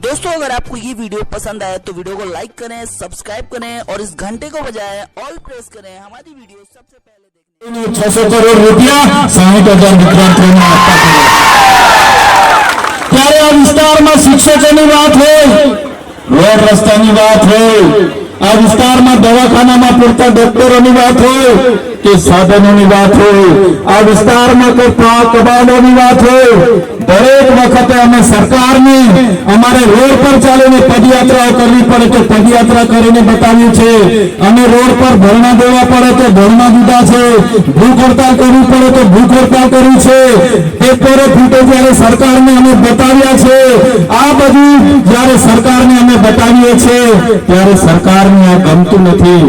दोस्तों अगर आपको ये वीडियो पसंद आए तो वीडियो को लाइक करें सब्सक्राइब करें और इस घंटे को बजाएं ऑल प्रेस करें हमारी वीडियो सबसे पहले देखने છસો કરોડ રૂપિયા સાહીઠ હજાર વિદ્યાર્થીઓને આપવા પડે ત્યારે આ વિસ્તારમાં શિક્ષકોની વાત હોય રોડ રસ્તાની વાત હોય આ વિસ્તારમાં દવાખાનામાં પૂરતા ડોક્ટરોની વાત હોય કે સાધનોની વાત હોય, આ વિસ્તારમાં કોઈ કબાડોની વાત હોય, દરેક વખતે અમે સરકારને અમારે રોડ પર ચાલીને પદયાત્રાઓ કરવી પડે તો પદયાત્રા કરીને બતાવ્યું છે અમે રોડ પર ધરણા દેવા પડે તો ધરણા દીધા છે. ભૂખ હડતાલ કરવી પડે તો ભૂખ હડતાલ કરી છે. પેપરો ફૂટે જ્યારે સરકારને અમે બતાવ્યા છે. આ બધું જયારે સરકારને અમે બતાવીએ છીએ, ત્યારે સરકારને આ ગમતું નથી.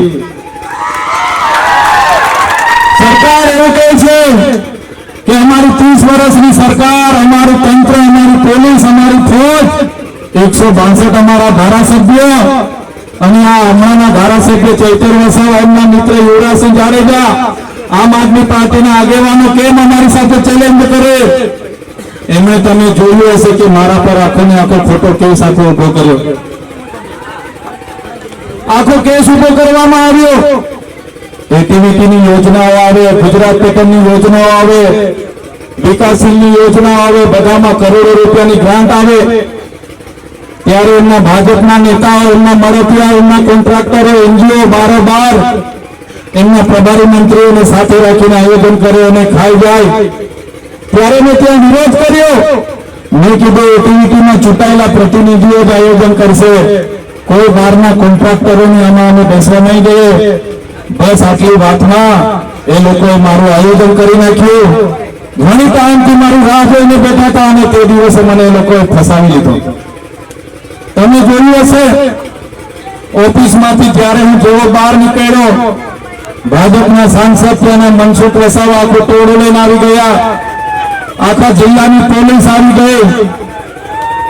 સરકાર એવું કહે છે કે અમારી ત્રીસ વર્ષની સરકાર, અમારું તંત્ર, અમારી પોલીસ, અમારી ફોજ, એકસો બાસઠ અમારા ધારાસભ્ય અને આ હમણાંના ધારાસભ્ય ચૈતર મિત્ર યુવરાજસિંહ જાડેજા, આમ આદમી પાર્ટીના આગેવાનો કેમ અમારી સાથે ચેલેન્જ કરે? એમણે તમે જોયું હશે કે મારા પર આખો ને આખો ખોટો કેસ સાથે ઊભો કર્યો. આખો કેસ ઊભો કરવામાં આવ્યો. એટીવીટીની યોજનાઓ આવે, ગુજરાત પેટર્નની યોજનાઓ આવે, વિકાસશીલની યોજનાઓ આવે, બધામાં કરોડો રૂપિયાની ગ્રાન્ટ આવે. ત્યારે એમના ભાજપના નેતાઓ, એમના મળતિયા, એમના કોન્ટ્રાક્ટરો એનજીઓ બારોબાર એમના પ્રભારી મંત્રીઓને સાથે રાખીને આયોજન કરે અને ખાઈ જાય. ત્યારે મેં ત્યાં વિરોધ કર્યો. મેં કીધું એટીવીટીમાં ચૂંટાયેલા પ્રતિનિધિઓ જ આયોજન કરશે. કોઈ બહારના કોન્ટ્રાક્ટરોને આમાં અમે બેસવા નહીં દઈએ. બસ આટલી વાતમાં એ લોકોએ મારું આયોજન કરી નાખ્યું. ઘણી ટાઈમથી મારી રાહ જોઈને બેઠા હતા અને તે દિવસે મને એ લોકોએ ફસાવી લીધો. તમે જોયું હશે, ઓફિસમાંથી જ્યારે હું જેવો બહાર નીકળ્યો, ભાજપના સાંસદ ત્યાંના મનસુખ વસાવા આખું ટોળું લઈને આવી ગયા. આખા જિલ્લાની પોલીસ આવી ગઈ.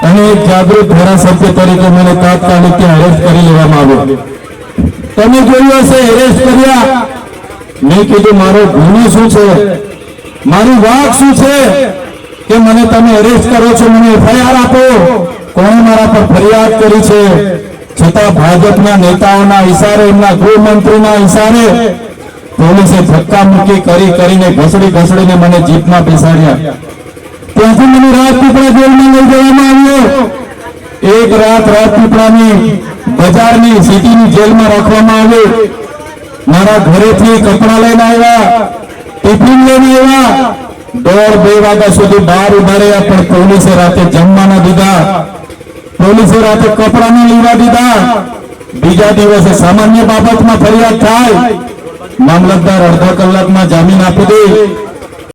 અને એક જાગૃત ધારાસભ્ય તરીકે મને તાત્કાલિક ત્યાં અરેસ્ટ કરી લેવામાં આવ્યો. તમે જોયું હશે એરેસ્ટ કર્યા. મેં કીધું, મારો ગુનો શું છે? મારી વાત શું છે? કે મને તમે એરેસ્ટ કરો છો, મને એફઆઈઆર આપો. કોણે મારા પર ફરિયાદ કરી છે? છતાં ભાજપના નેતાઓના ઇશારે એમના ગૃહમંત્રીના ઇશારે પોલીસે ધક્કા મૂકી કરી, કરીને ઘસડી ઘસડીને મને જીપમાં બેસાડ્યા. ત્યાંથી મને રાજપીપળા જેલમાં લઈ જવામાં આવ્યો. એક રાત રાજપીપળાની બજારની સિટીની જેલમાં રાખવામાં આવ્યો. મારા ઘરેથી કપડા લઈને આવ્યા, ટિફિન લઈને આવ્યા. દોઢ બે વાગ્યા સુધી બહાર ઊભા પણ પોલીસે રાતે જમવાના દીધા. પોલીસે રાતે કપડા ન લેવા દીધા. બીજા દિવસે સામાન્ય બાબતમાં ફરિયાદ થાય. મામલતદાર અડધા કલાકમાં જામીન આપી દે.